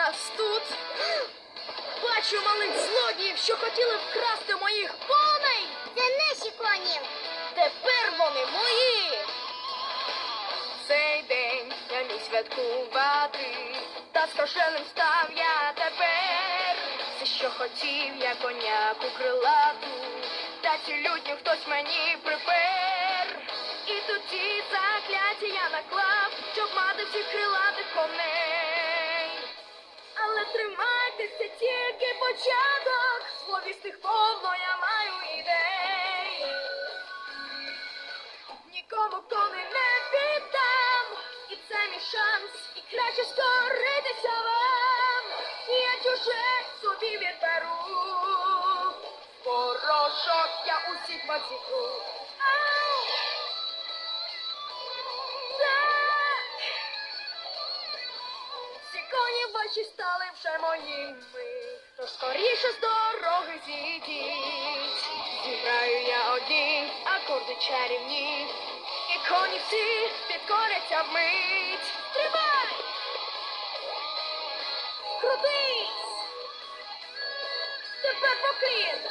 Нас тут бачу малих злодіїв, що хотіли вкрасти моїх коней. Це наші коні. Тепер вони мої. Цей день я міг святкувати, та скошеним став я тепер. Все, що хотів, я коняку крилату, та ці людні хтось мені припер. І тоді закляття я наклав, щоб мати всіх крилатих коней. Початок, словістих повно я маю ідей. Нікому коли не віддам, і це мій шанс, і краще скоритися вам. Я чуже собі відберу. Порошок я усіх! Всі коні ваші стали вже моїми, тож скоріше з дороги зійдіть. Зіграю я одні акорди чарівні, і коні всі підкоряться вмить. Тримай! Крутись! Тепер поклін!